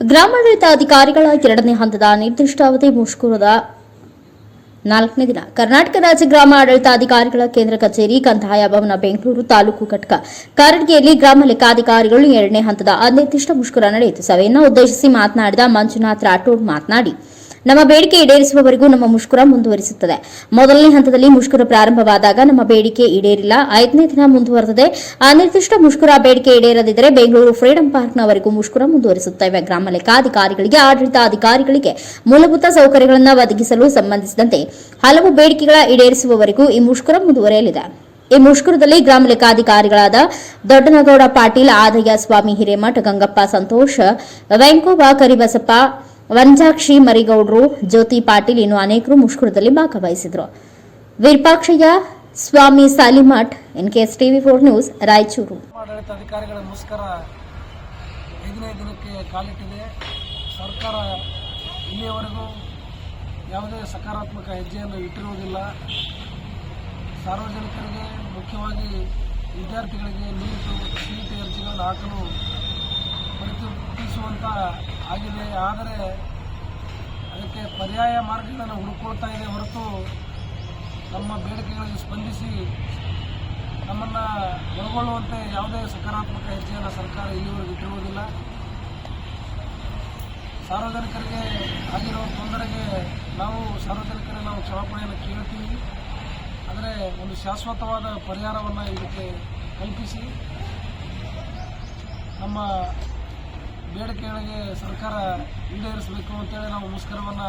ಗ್ರಾಮಾಡಳಿತಾಧಿಕಾರಿಗಳ ಎರಡನೇ ಹಂತದ ನಿರ್ದಿಷ್ಟಾವಧಿ ಮುಷ್ಕರದ ನಾಲ್ಕನೇ ದಿನ. ಕರ್ನಾಟಕ ರಾಜ್ಯ ಗ್ರಾಮ ಆಡಳಿತಾಧಿಕಾರಿಗಳ ಕೇಂದ್ರ ಕಚೇರಿ, ಕಂದಾಯ ಭವನ, ಬೆಂಗಳೂರು ತಾಲೂಕು ಘಟಕ. ಕಾರಟಗಿಯಲ್ಲಿ ಗ್ರಾಮ ಲೆಕ್ಕಾಧಿಕಾರಿಗಳು ಎರಡನೇ ಹಂತದ ಅನಿರ್ದಿಷ್ಟ ಮುಷ್ಕರ ನಡೆಯಿತು. ಸಭೆಯನ್ನು ಉದ್ದೇಶಿಸಿ ಮಾತನಾಡಿದ ಮಂಜುನಾಥ್ ರಾಠೋಡ್ ಮಾತನಾಡಿ ನಮ್ಮ ಬೇಡಿಕೆ ಈಡೇರಿಸುವವರೆಗೂ ನಮ್ಮ ಮುಷ್ಕರ ಮುಂದುವರಿಸುತ್ತದೆ. ಮೊದಲನೇ ಹಂತದಲ್ಲಿ ಮುಷ್ಕರ ಪ್ರಾರಂಭವಾದಾಗ ನಮ್ಮ ಬೇಡಿಕೆ ಈಡೇರಿಲ್ಲ. ಐದನೇ ದಿನ ಮುಂದುವರೆದಿದೆ. ಅನಿರ್ದಿಷ್ಟ ಮುಷ್ಕರ ಬೇಡಿಕೆ ಈಡೇರದಿದ್ದರೆ ಬೆಂಗಳೂರು ಫ್ರೀಡಂ ಪಾರ್ಕ್ನವರೆಗೂ ಮುಷ್ಕರ ಮುಂದುವರಿಸುತ್ತೇವೆ. ಗ್ರಾಮ ಲೆಕ್ಕಾಧಿಕಾರಿಗಳಿಗೆ, ಆಡಳಿತಾಧಿಕಾರಿಗಳಿಗೆ ಮೂಲಭೂತ ಸೌಕರ್ಯಗಳನ್ನು ಒದಗಿಸಲು ಸಂಬಂಧಿಸಿದಂತೆ ಹಲವು ಬೇಡಿಕೆಗಳ ಈಡೇರಿಸುವವರೆಗೂ ಈ ಮುಷ್ಕರ ಮುಂದುವರೆಯಲಿದೆ. ಈ ಮುಷ್ಕರದಲ್ಲಿ ಗ್ರಾಮ ಲೆಕ್ಕಾಧಿಕಾರಿಗಳಾದ ದೊಡ್ಡನಗೌಡ ಪಾಟೀಲ್, ಆದಯ್ಯ ಸ್ವಾಮಿ ಹಿರೇಮಠ, ಗಂಗಪ್ಪ ಸಂತೋಷ, ವೆಂಕೋಬ ಕರಿಬಸಪ್ಪ ವಂಜಾಕ್ಷಿ ಮರಿಗೌಡ್ರು, ಜ್ಯೋತಿ ಪಾಟೀಲ್ ಇನ್ನು ಅನೇಕರು ಮುಷ್ಕರದಲ್ಲಿ ಭಾಗವಹಿಸಿದರು. Virupakshayya, Swami Salimath NKS TV four news, Raichur. ಅಧಿಕಾರಿಗಳ ಮುಷ್ಕರ ಐದನೇ ದಿನಕ್ಕೆ ಕಾಲಿಟ್ಟಿದೆ. ಸರ್ಕಾರ ಇಲ್ಲಿಯವರೆಗೂ ಯಾವುದೇ ಸಕಾರಾತ್ಮಕ ಹೆಜ್ಜೆಯನ್ನು ಇಟ್ಟಿರುವುದಿಲ್ಲ. ಸಾರ್ವಜನಿಕರಿಗೆ, ಮುಖ್ಯವಾಗಿ ವಿದ್ಯಾರ್ಥಿಗಳಿಗೆ ನೀಟು ಸಿ ಅರ್ಜಿಗಳನ್ನು ಹಾಕಲು ಪರಿತಪಿಸುವಂತ ಆಗಿದೆ. ಆದರೆ ಅದಕ್ಕೆ ಪರ್ಯಾಯ ಮಾರ್ಗಗಳನ್ನು ಹುಡುಕೊಳ್ತಾ ಇದೆ ಹೊರತು ನಮ್ಮ ಬೇಡಿಕೆಗಳಿಗೆ ಸ್ಪಂದಿಸಿ ನಮ್ಮನ್ನು ಒಳಗೊಳ್ಳುವಂತೆ ಯಾವುದೇ ಸಕಾರಾತ್ಮಕ ಹೆಜ್ಜೆಯನ್ನು ಸರ್ಕಾರ ಇಲ್ಲಿವರೆಗೆ ಇಟ್ಟಿರುವುದಿಲ್ಲ. ಸಾರ್ವಜನಿಕರಿಗೆ ಆಗಿರುವ ತೊಂದರೆಗೆ ನಾವು ಸಾರ್ವಜನಿಕರಿಗೆ ನಾವು ಕ್ಷಮಾಪಣೆಯನ್ನು ಕೇಳ್ತೀವಿ. ಆದರೆ ಒಂದು ಶಾಶ್ವತವಾದ ಪರಿಹಾರವನ್ನು ಇದಕ್ಕೆ ಕಲ್ಪಿಸಿ ನಮ್ಮ ಬೇಡಿಕೆಗಳಿಗೆ ಸರ್ಕಾರ ಈಡೇರಿಸಬೇಕು ಅಂತೇಳಿ ನಾವು ಮುಷ್ಕರವನ್ನು